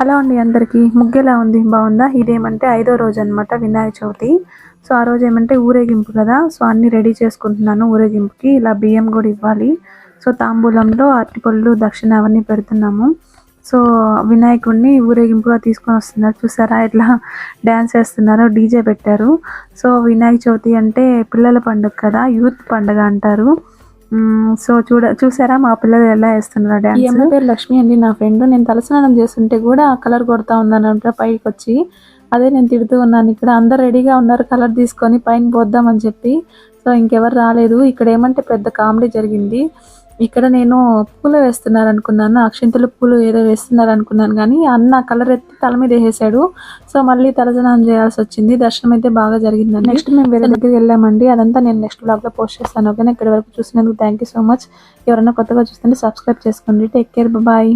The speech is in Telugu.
హలో అండి అందరికీ. ముగ్గేలా ఉంది. బాగుందా? ఇదేమంటే ఐదో రోజు అనమాట వినాయక చవితి. సో ఆ రోజు ఏమంటే ఊరేగింపు కదా? సో అన్ని రెడీ చేసుకుంటున్నాను ఊరేగింపుకి. ఇలా బియ్యం కూడా ఇవ్వాలి. సో తాంబూలంలో అరటిపళ్ళు దక్షిణ అవన్నీ పెడుతున్నాము. సో వినాయకుడిని ఊరేగింపుగా తీసుకొని వస్తున్నారు. చూసారా? ఇట్లా డ్యాన్స్ చేస్తున్నారు డీజే పెట్టారు. సో వినాయక చవితి అంటే పిల్లల పండుగ కదా? యూత్ పండుగ అంటారు. సో చూడ చూసారా? మా పిల్లలు ఎలా వేస్తున్నారు డ్యాన్స్? అమ్మాయి పేరు లక్ష్మి అండి నా ఫ్రెండ్. నేను తలస్నానం చేస్తుంటే కూడా కలర్ కొడతా ఉందనంట పైకి వచ్చి. అదే నేను తిడుతూ ఉన్నాను ఇక్కడ. అందరు రెడీగా ఉన్నారు కలర్ తీసుకొని పైన పోద్దామని చెప్పి. సో ఇంకెవరు రాలేదు. ఇక్కడ ఏమంటే పెద్ద కామెడీ జరిగింది. ఇక్కడ నేను పూలు వేస్తున్నారు అనుకున్నాను అక్షింతలు పూలు ఏదో వేస్తున్నారు అనుకున్నాను కానీ అన్న కలర్ ఎత్తి తల మీద వేసేసాడు సో మళ్ళీ తలస్నానం చేయాల్సి వచ్చింది. దర్శనం అయితే బాగా జరిగిందండి. నెక్స్ట్ మేము వేరే దగ్గరికి వెళ్ళామండి. అదంతా నేను నెక్స్ట్ బ్లాగ్లో పోస్ట్ చేస్తాను ఓకేనా? ఇక్కడ వరకు చూసినందుకు థ్యాంక్ యూ సో మచ్ ఎవరైనా కొత్తగా చూస్తుంటే సబ్స్క్రైబ్ చేసుకోండి. Take care bye